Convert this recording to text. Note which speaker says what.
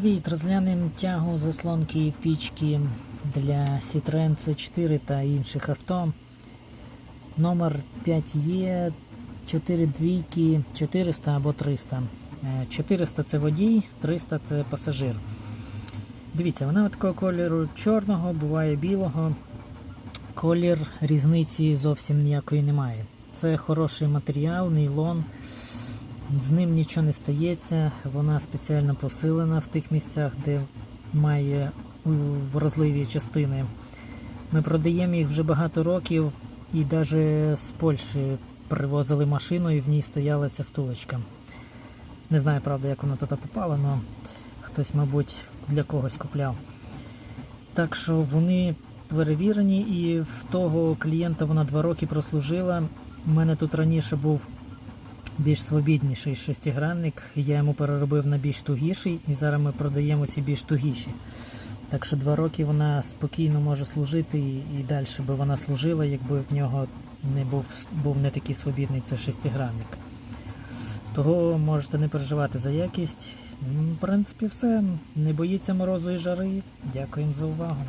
Speaker 1: Привіт! Розглянемо тягу заслонки пічки для Citroen C4 та інших авто. Номер 5Е 4 двійки 400 або 300. Е, 400 це водій, 300 це пасажир. Дивіться, вона такого кольору чорного, буває білого. Колір різниці зовсім ніякої немає. Це хороший матеріал, нейлон. З ним нічого не стається, вона спеціально посилена в тих місцях, де має вразливі частини. Ми продаємо їх вже багато років і навіть з Польщі привозили машину і в ній стояла ця втулочка. Не знаю, правда, як вона туди попала, але хтось, мабуть, для когось купляв. Так що вони перевірені і в того клієнта вона два роки прослужила. У мене тут раніше був більш свобідніший шестигранник, я йому переробив на більш тугіший, і зараз ми продаємо ці більш тугіші. Так що два роки вона спокійно може служити і, і далі би вона служила, якби в нього не був, був не такий свобідний це шестигранник. Того можете не переживати за якість. В принципі, все. Не боїться морозу і жари. Дякуємо за увагу.